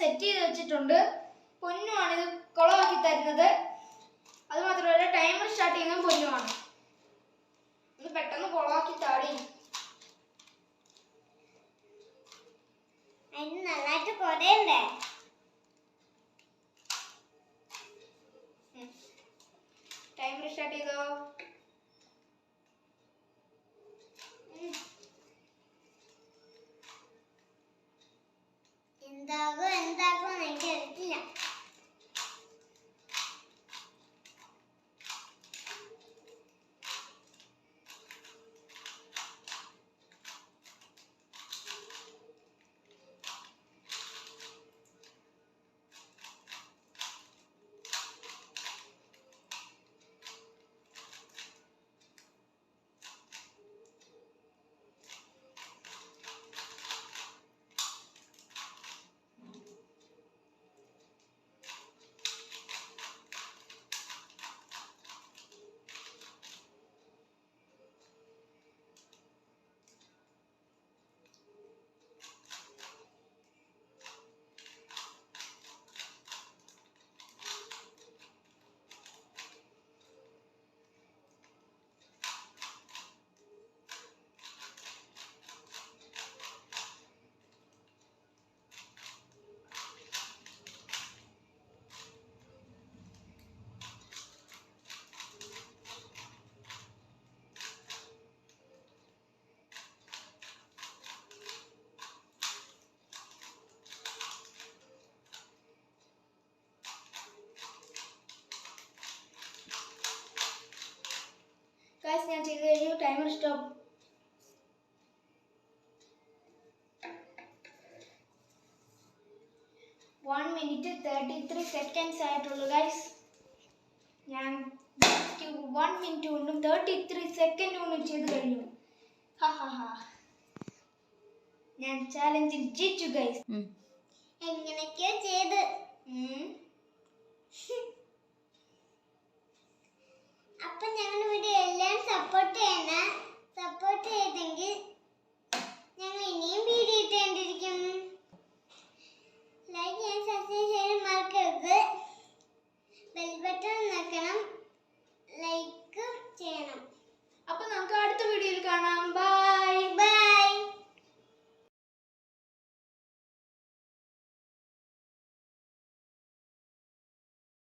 Set ചെയ്ത് വെച്ചിട്ടുണ്ട്. പൊന്നുമാണ് ഇത് കുളമാക്കി തരുന്നത്. അത് മാത്രമല്ല ടൈമർ സ്റ്റാർട്ട് ചെയ്യുന്നത് പൊന്നുമാണ് ഇത് പെട്ടെന്ന് കുളമാക്കി താടി. അതിന് നന്നായിട്ട് കൊടയണ്ടേ ടൈമർ സ്റ്റാർട്ട് ചെയ്തോ? എന്താകും എന്താകും എന്ന് ഗൈസ് ഞാൻ ചെയ്ത് കഴിഞ്ഞു timer stop one minute thirty three seconds ആയിട്ടുള്ളൂ ഗൈസ് ഞാൻ വൺ മിനിറ്റ് കൊണ്ടും തേർട്ടി ത്രീ സെക്കൻഡ് കൊണ്ടും ചെയ്ത് കഴിഞ്ഞു. ഹാ ഹാ ഹാ. ഞാൻ ചാലഞ്ചിൽ ജയിച്ചു ഗൈസ്